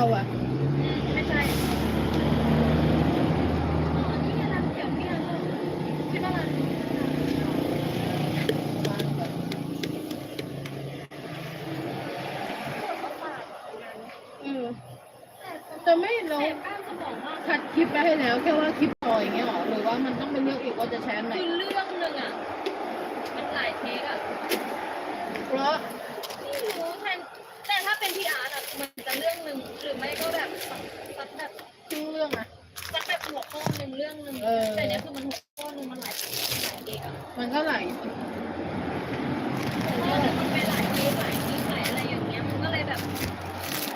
เราอะไม่ใช่แต่ไม่เราคัดคลิปไปให้แล้ว แค่ว่าคลิปต่ออย่างเงี้ยหรอหรือว่ามันต้องไปเลือกอีกว่าจะแช้อันไหน คือเรื่องหนึ่งอะ มันหลายเทคอะ แบบหัวข้อหนึ่งเรื่องหนึ่งเออ แต่เนี้ยคือมันหัวข้อหนึ่งมันหลายหลายเทคอะมันก็ไหลหัวข้อหนึ่งมันไปหลายเทคหลายทีหลายอะไรอย่างเงี้ยมันก็เลยแบบ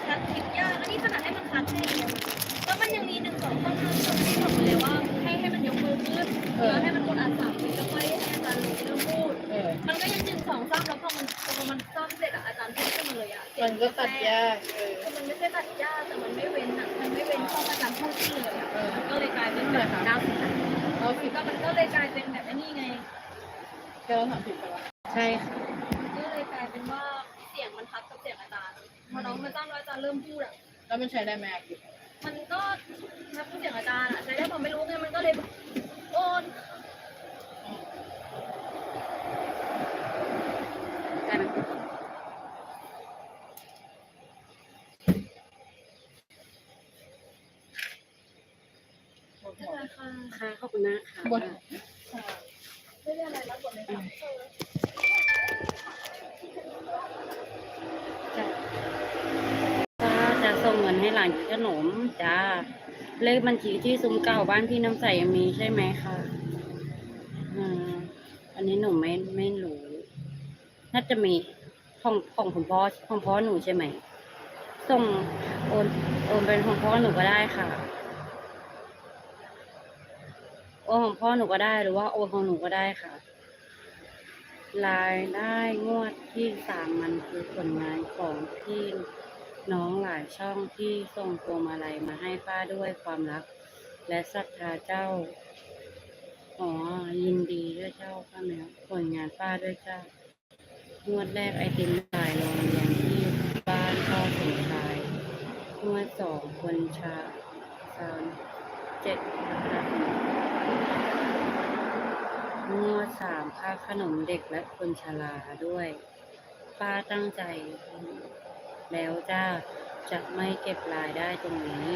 คัดคลิปยากอันนี้ขนาดให้มันคัดแค่เดียวแล้วมันยังมีหนึ่งสองข้อห้าที่เราไม่ได้บอกเลยว่าให้ให้มันยกมือขึ้นแล้วให้มันกดอัดสามทีแล้วค่อยให้อาจารย์ลงเรื่องพูด เออ มันก็ยังหนึ่งสองสามแล้วพอมันพอมันซ่อมเสร็จอะอาจารย์พูดขึ้นมาเลยอะมันก็ตัดยากเออคือมันไม่ใช่ตัดยากแต่มันไม่เว้นอะมันไม่เว้นช่องอาจารย์พูดขึ้นเลย อะเออมันก็เลยกลายเป็นแบบดาวสิบเรามัผินดก็มันก็เลยกลายเป็นแบบนี้ไงแค่เราทำผิดไปละใช่ค่ะก็เลยกลายเป็นว่าเสียงมันทับกับเสียงอาจารย์พอน้องมาจ้างแล้วอาจารย์เริ่มพูดอะแล้วมันใช้ได้ไหมอะคลิปมันก็ทับกับเสียงอาจารย์อะใช้ได้ผมไม่รู้ไงมันก็เลยแบบโอน ได้ไหม หมดหม ใช่ ด ไหม คะค่ะขอบคุณนะคะหมดไม่ได้อะไรแล้วกดเลยค่ะจ้ะป้าจะส่งเงินให้หลานกินขนมจ้าเลขบัญชีที่ซุ้มเก่าบ้านพี่น้ำใสยังมีใช่ไหมคะอ่าอันนี้หนูไม่ไม่รู้ น่าจะมีของของคุณพ่อของพ่อหนูใช่ไหมส่งโอนโอนเป็นของพ่อหนูก็ได้ค่ะ โอของพ่อหนูก็ได้หรือว่าโอของหนูก็ได้ค่ะ รายได้งวดที่สามมันคือผลงานของพี่น้องหลายช่องที่ส่งพวงมาลัยมาให้ป้าด้วยความรัก และศรัทธาเจ้า อ๋อ ยินดีด้วยเจ้าป้าแมวผลงานป้าด้วยเจ้างวดแรกไอติมขายโรงเรียนที่บ้านพ่อสมชายงวดสองคนชาสามเจ็ดนะคะ งวดสามค่าขนมเด็กและคนชราด้วย ป้าตั้งใจ แล้วจ้าจะไม่เก็บรายได้ตรงนี้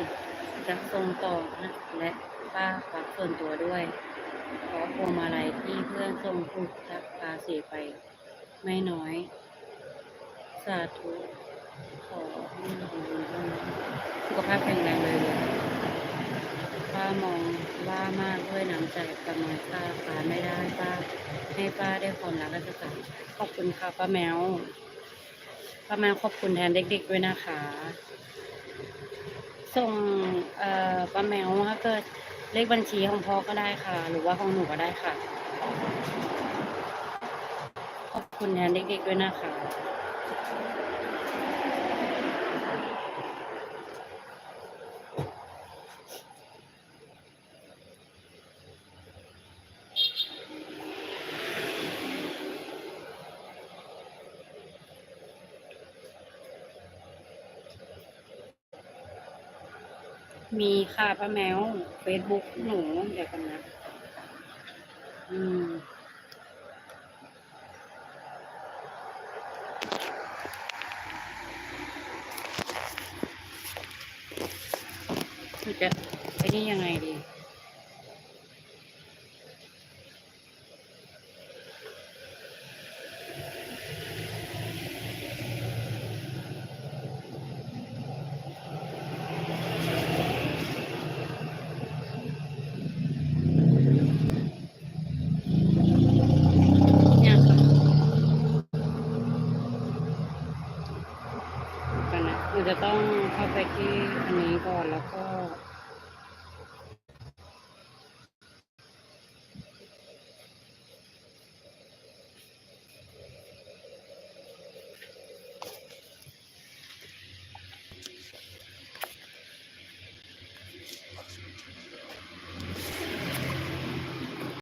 จะส่งต่อนะและป้าควักส่วนตัวด้วย ขอพวงมาลัยที่เพื่อนส่งถูกทักภาษีไป ไม่น้อย สาธุ ขอให้หนูสุขภาพแข็งแรงเลย ป้ามองว่ามากด้วยน้ำใจประเมินค่าฟ้าไม่ได้ป้าให้ป้าได้ความรักและสถานขอบคุณค่ะป้าแมวป้าแมวขอบคุณแทนเด็กๆด้วยนะคะ ส่งเอ่อป้าแมวถ้าเกิดเลขบัญชีของพ่อก็ได้ค่ะ หรือว่าของหนูก็ได้ค่ะ ขอบคุณแทนเด็กๆด้วยนะคะ มีค่ะป้าแมวเฟซบุ๊กหนูเดี๋ยวกันนะ อืมคือจะไอ้นี่ยังไงดี ไปที่อันนี้ก่อนแล้วก็